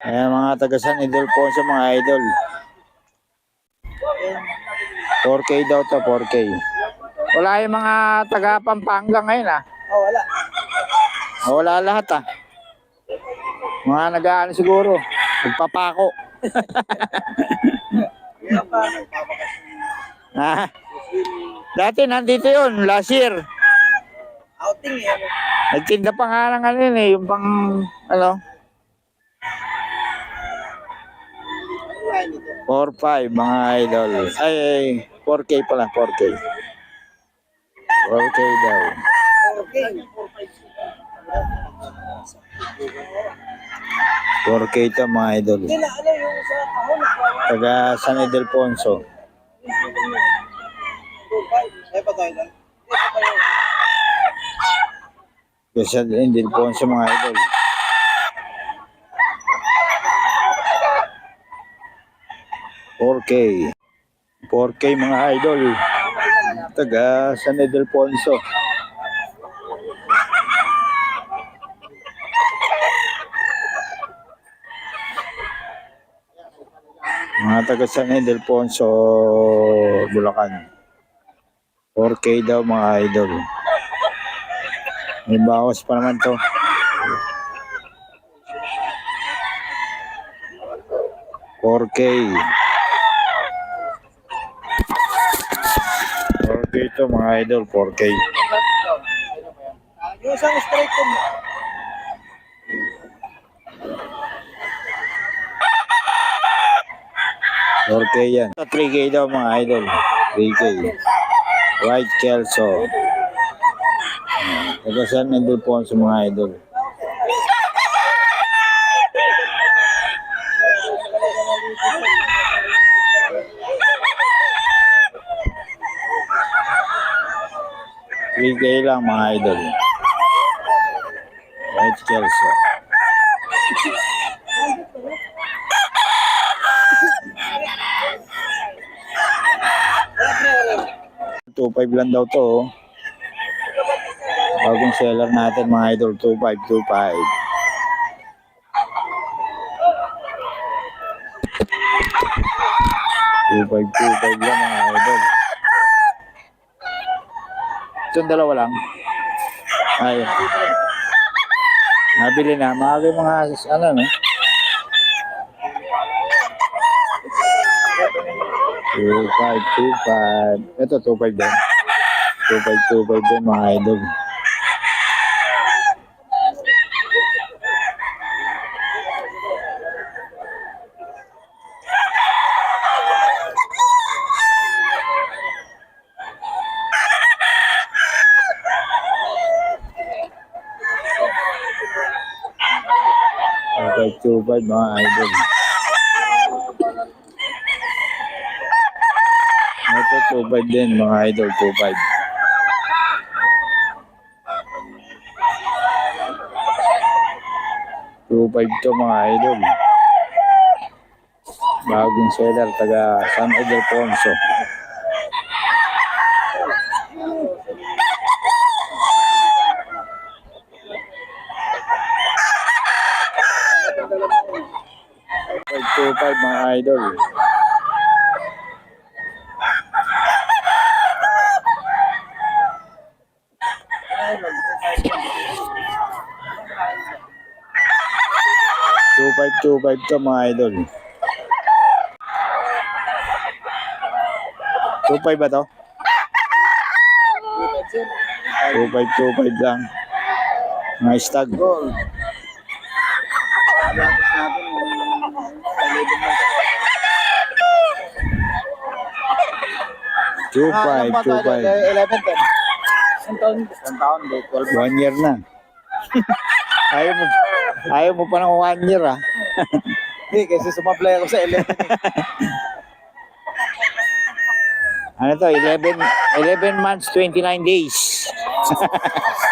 Ayan mga taga San Ildefonso mga idol. 4K daw to, 4K. Wala yung mga taga Pampanga ngayon ah. Oh, wala. Wala lahat ah. Mga nag-ano siguro. Nagpapako. ah. Dati nandito yun, last year. Outing eh. Nagtinda pa nga ng ano yun eh, yung pang, ano, Ano line ito? 4-5 mga idol. Ay, ay, 4K pala, 4K. 4K daw. Okay. 4K to mga idol. Taga San Ildefonso. Taga San Ildefonso mga idol. Four K. 4K mga idol. Taga San Ildefonso. Mga taga San Ildefonso, Bulacan. 4K daw mga idol. May bawas pa naman to. Four K. Four K to mga idol, 4K. Ah, Yung isang straight ko mo. K yan. 3K daw mga idol. 3K. White Kelso. Taga San Ildefonso mga idol. Three K lang mga idol. White Kelso. Wala. 2.5 lang daw to. oh. Bagong seller natin mga idol, 2.5, 2.5. Two five, two five lang mga idol. Itong dalawa lang. Ayun. Nabili na. Maaga yung mga, ano, no? Two five, two five. Ito, two five din. Two five, two five din mga idol. Two five mga idol. Ito, 2.5 din, mga idol, 2.5. Two five to mga idol. Bagong seller, taga San Ildefonso. Mga idol. Two five two five to mga idol. Two five ba to? Two five two five lang. Mga stag. Gold. 2.5, 2.5. 11 taon. Isang taon. Isang taon, 12 One year na. ayaw mo, ayaw mo pa ng one year ah. Hindi, kasi sumablay ako sa 11. Eh. ano to, 11, 11 months, 29 days.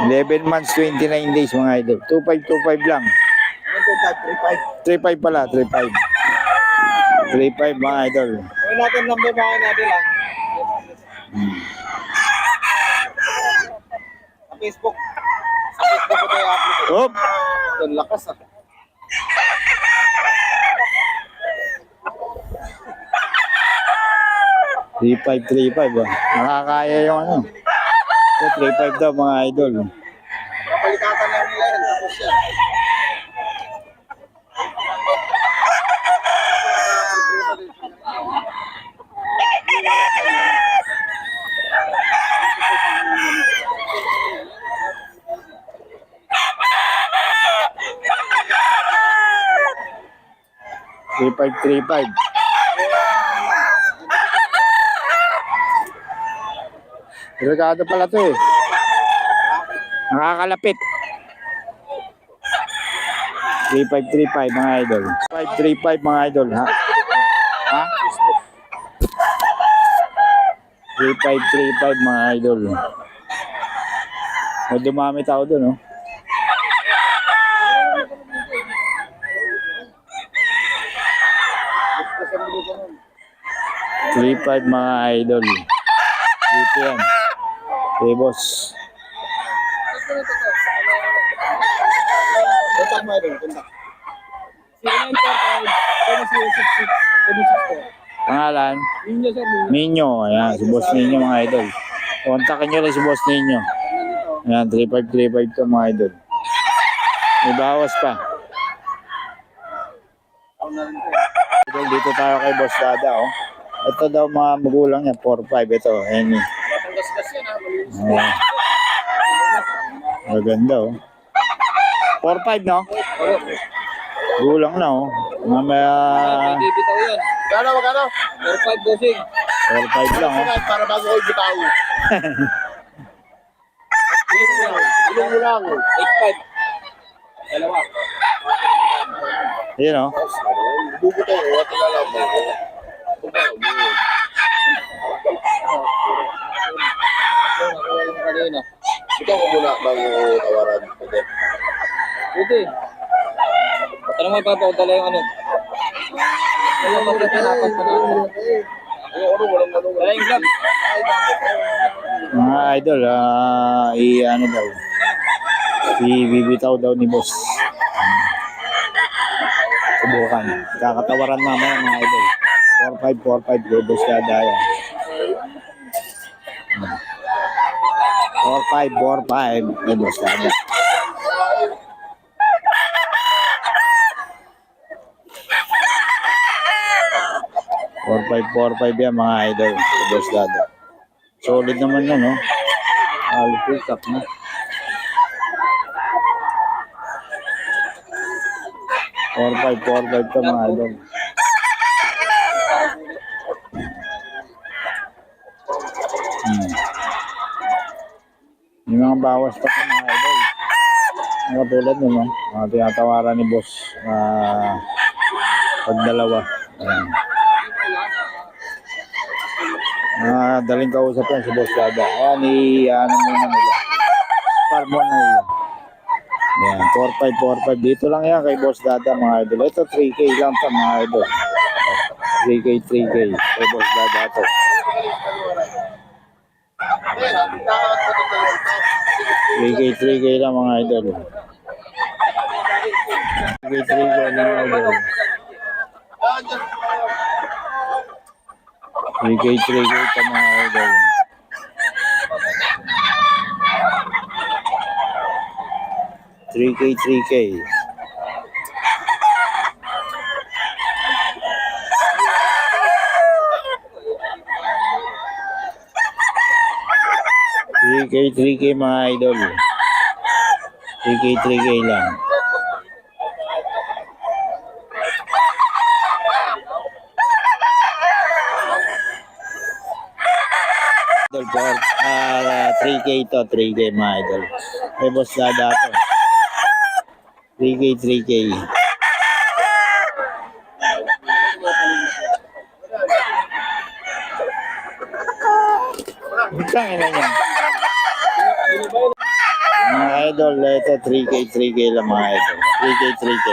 11 months, 29 days mga idol. 2525 lang. 2535. 35 pala, 35. 35 mga idol. 3, 5. Gawin natin number mga natin lang. Sa Facebook. Sa Facebook ako tayo upload. Oop! Ito, lakas ah. Three five, three five ah. Nakakaya yung ano. So, three five daw mga idol. Palikatan lang nila yan. Tapos yan. Three five, three five. Regado pala to eh. Nakakalapit. 3535 mga idol. 535 mga idol, ha? Ha? 3535 mga idol. O dumami tao doon, oh. Gusto sa bilo ko nun. 35 mga idol. Yan. Okay, boss. Kontak mo rin, kontak. 0945 Pangalan? Ninyo sir, ninyo. Ayan, si boss Ninyo mga idol. Kontakin nyo lang si boss Ninyo. Ayan, 3535 to mga idol. May bawas pa. Idol, dito tayo kay Boss Dada, oh. Ito daw mga magulang niya, 4-5. Ito, Henny. Batang gasgas yan ha, malinis. Oh. Maganda, oh. 4-5, no? Gulang na, oh. Mamaya, May bitaw yan. Magkano, magkano? 45 dosing. 4-5 lang, oh. Para bago ko bitaw. Ilong lang. 8-5. Dalawa. Yun, oh. To, wala ka lang mo. Ito ko muna bago tawaran. Pwede. Pwede. Tanong mo ipapakutala yung ano. Ano ba ito napas pa na? Ano, walang ano. Wala yung. Mga idol, ah, i ano daw. Ibibitaw daw ni boss. Subukan. Kakatawaran naman mga idol. 4-5, 4-5, kay boss Dada yan. 4-5, 4-5, kay boss Dada. Four five, yan mga idol. Boss Dada. Solid naman yan, no? All pick up na. Four five, four five to mga idol. Hmm. Yung mga bawas pa to mga idol. Mga tulad nun, no? Mga tinatawaran ni boss. Uh, pag dalawa. Ayan. Ah, daling kausap yan si Boss Dada. Ayan, i ano muna nila. Spar muna nila. Ayan, 4545. Dito lang yan kay Boss Dada mga idol. Ito 3K lang pa mga idol. 3K, 3K. Kay Boss Dada to. 3K, 3K lang mga idol. 3K, 3K lang mga idol. 3K, 3K pa mga idol. Three K, three K. Three K, three K mga idol. Three K, three K lang. Idol po, ah, 3K to, 3K mga idol. May boss dada to. 3K, 3K. Butang ina niya. Ito 3K, 3K lang mga ito. 3K, 3K.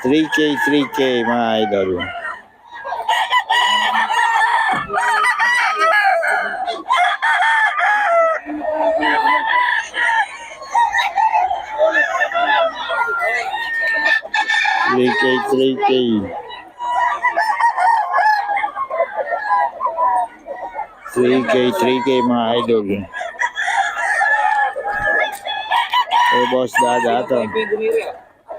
Three K, three K, mga idol. Three K, three K. three K mga idol. Eh, boss dada to. Yung gumiri ah.